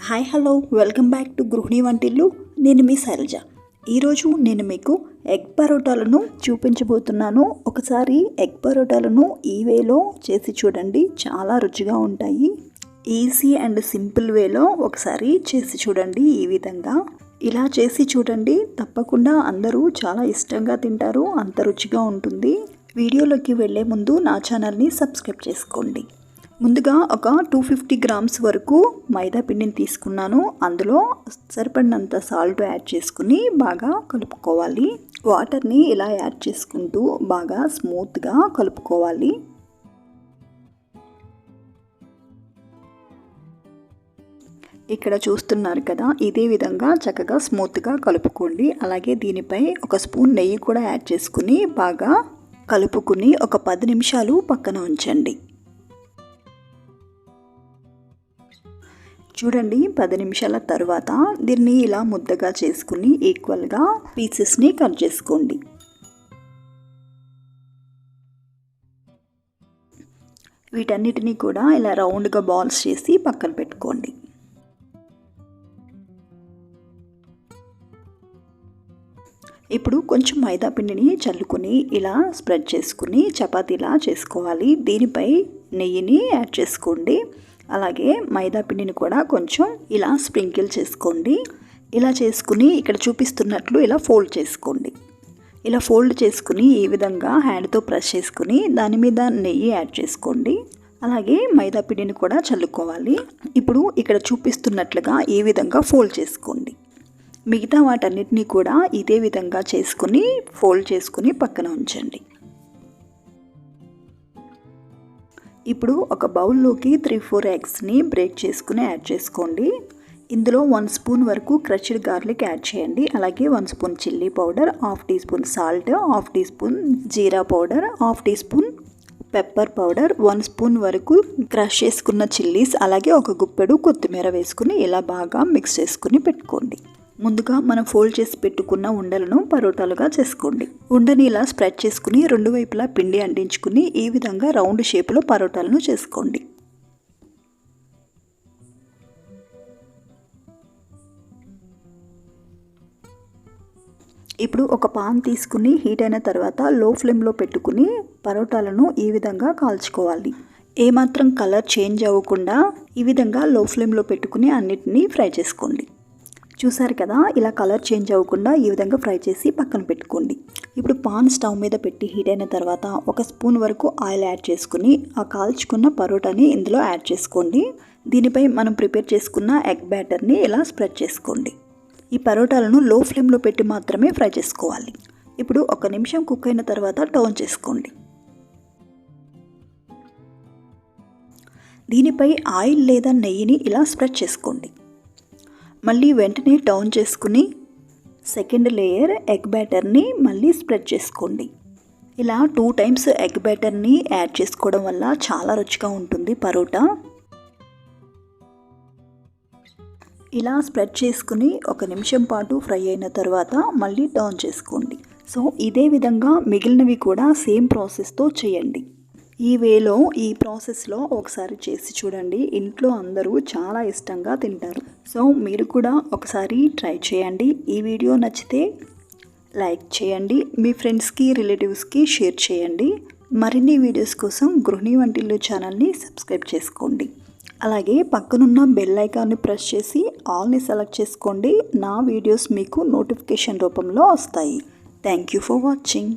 Hi hello. Welcome back to గృహిణి వంటిల్లు. నేను మీ శైలజ. ఈరోజు నేను మీకు ఎగ్ పరోటాలను చూపించబోతున్నాను. ఒకసారి ఎగ్ పరోటాలను ఈ వేలో చేసి చూడండి. చాలా రుచిగా ఉంటాయి. ఈజీ అండ్ సింపుల్ వేలో ఒకసారి చేసి చూడండి ఈ విధంగా. ఇలా చేసి చూడండి. తప్పకుండా అందరూ చాలా ఇష్టంగా తింటారు. అంత రుచిగా ఉంటుంది. వీడియోలోకి వెళ్ళే ముందు నా ఛానల్ని సబ్స్క్రైబ్ చేసుకోండి. ముందుగా ఒక టూ ఫిఫ్టీ గ్రామ్స్ వరకు మైదా పిండిని తీసుకున్నాను. అందులో సరిపడినంత సాల్ట్ యాడ్ చేసుకుని బాగా కలుపుకోవాలి. వాటర్ని ఇలా యాడ్ చేసుకుంటూ బాగా స్మూత్గా కలుపుకోవాలి. ఇక్కడ చూస్తున్నారు కదా ఇదే విధంగా చక్కగా స్మూత్గా కలుపుకోండి. అలాగే దీనిపై ఒక స్పూన్ నెయ్యి కూడా యాడ్ చేసుకుని బాగా కలుపుకుని ఒక పది నిమిషాలు పక్కన ఉంచండి. చూడండి పది నిమిషాల తర్వాత దీన్ని ఇలా ముద్దగా చేసుకుని ఈక్వల్గా పీసెస్ని కట్ చేసుకోండి. వీటన్నిటినీ కూడా ఇలా రౌండ్గా బాల్స్ చేసి పక్కన పెట్టుకోండి. ఇప్పుడు కొంచెం మైదా పిండిని చల్లుకొని ఇలా స్ప్రెడ్ చేసుకుని చపాతీలా చేసుకోవాలి. దీనిపై నెయ్యిని యాడ్ చేసుకోండి. అలాగే మైదా పిండిని కూడా కొంచెం ఇలా స్ప్రింకిల్ చేసుకోండి. ఇలా చేసుకుని ఇక్కడ చూపిస్తున్నట్లు ఇలా ఫోల్డ్ చేసుకోండి. ఇలా ఫోల్డ్ చేసుకుని ఈ విధంగా హ్యాండ్తో ప్రెస్ చేసుకుని దాని మీద నెయ్యి యాడ్ చేసుకోండి. అలాగే మైదా పిండిని కూడా చల్లుకోవాలి. ఇప్పుడు ఇక్కడ చూపిస్తున్నట్లుగా ఈ విధంగా ఫోల్డ్ చేసుకోండి. మిగతా వాటన్నిటినీ కూడా ఇదే విధంగా చేసుకుని ఫోల్డ్ చేసుకుని పక్కన ఉంచండి. ఇప్పుడు ఒక బౌల్లోకి త్రీ ఫోర్ ఎగ్స్ని బ్రేక్ చేసుకుని యాడ్ చేసుకోండి. ఇందులో వన్ స్పూన్ వరకు క్రష్డ్ గార్లిక్ యాడ్ చేయండి. అలాగే one spoon chilli powder half teaspoon salt half teaspoon jeera powder half teaspoon pepper powder one spoon వరకు క్రష్ చేసుకున్న చిల్లీస్ అలాగే ఒక గుప్పెడు కొత్తిమీర వేసుకుని ఇలా బాగా మిక్స్ చేసుకుని పెట్టుకోండి. ముందుగా మనం ఫోల్డ్ చేసి పెట్టుకున్న ఉండలను పరోటాలుగా చేసుకోండి. ఉండని ఇలా స్ప్రెడ్ చేసుకుని రెండు వైపులా పిండి అంటించుకుని ఈ విధంగా రౌండ్ షేప్లో పరోటాలను చేసుకోండి. ఇప్పుడు ఒక పాన్ తీసుకుని హీట్ అయిన తర్వాత లో ఫ్లేమ్లో పెట్టుకుని పరోటాలను ఈ విధంగా కాల్చుకోవాలి. ఏమాత్రం కలర్ చేంజ్ అవ్వకుండా ఈ విధంగా లో ఫ్లేమ్లో పెట్టుకుని అన్నిటినీ ఫ్రై చేసుకోండి. చూసారు కదా ఇలా కలర్ చేంజ్ అవ్వకుండా ఈ విధంగా ఫ్రై చేసి పక్కన పెట్టుకోండి. ఇప్పుడు పాన్ స్టవ్ మీద పెట్టి హీట్ అయిన తర్వాత ఒక స్పూన్ వరకు ఆయిల్ యాడ్ చేసుకుని ఆ కాల్చుకున్న పరోటాని ఇందులో యాడ్ చేసుకోండి. దీనిపై మనం ప్రిపేర్ చేసుకున్న ఎగ్ బ్యాటర్ని ఇలా స్ప్రెడ్ చేసుకోండి. ఈ పరోటాలను లో ఫ్లేమ్లో పెట్టి మాత్రమే ఫ్రై చేసుకోవాలి. ఇప్పుడు ఒక నిమిషం కుక్ అయిన తర్వాత టర్న్ చేసుకోండి. దీనిపై ఆయిల్ లేదా నెయ్యిని ఇలా స్ప్రెడ్ చేసుకోండి. మళ్ళీ వెంటనే టర్న్ చేసుకుని సెకండ్ లేయర్ ఎగ్ బ్యాటర్ని మళ్ళీ స్ప్రెడ్ చేసుకోండి. ఇలా టూ టైమ్స్ ఎగ్ బ్యాటర్ని యాడ్ చేసుకోవడం వల్ల చాలా రుచిగా ఉంటుంది పరోటా. ఇలా స్ప్రెడ్ చేసుకుని ఒక నిమిషం పాటు ఫ్రై అయిన తర్వాత మళ్ళీ టర్న్ చేసుకోండి. సో ఇదే విధంగా మిగిలినవి కూడా సేమ్ ప్రాసెస్తో చేయండి. ఈ వేలో ఈ ప్రాసెస్లో ఒకసారి చేసి చూడండి. ఇంట్లో అందరూ చాలా ఇష్టంగా తింటారు. సో మీరు కూడా ఒకసారి ట్రై చేయండి. ఈ వీడియో నచ్చితే లైక్ చేయండి. మీ ఫ్రెండ్స్కి రిలేటివ్స్కి షేర్ చేయండి. మరిన్ని వీడియోస్ కోసం గృహిణి వంటిల్లు ఛానల్ని సబ్స్క్రైబ్ చేసుకోండి. అలాగే పక్కనున్న బెల్ ఐకాన్ని ప్రెస్ చేసి ఆల్ని సెలెక్ట్ చేసుకోండి. నా వీడియోస్ మీకు నోటిఫికేషన్ రూపంలో వస్తాయి. Thank you for watching.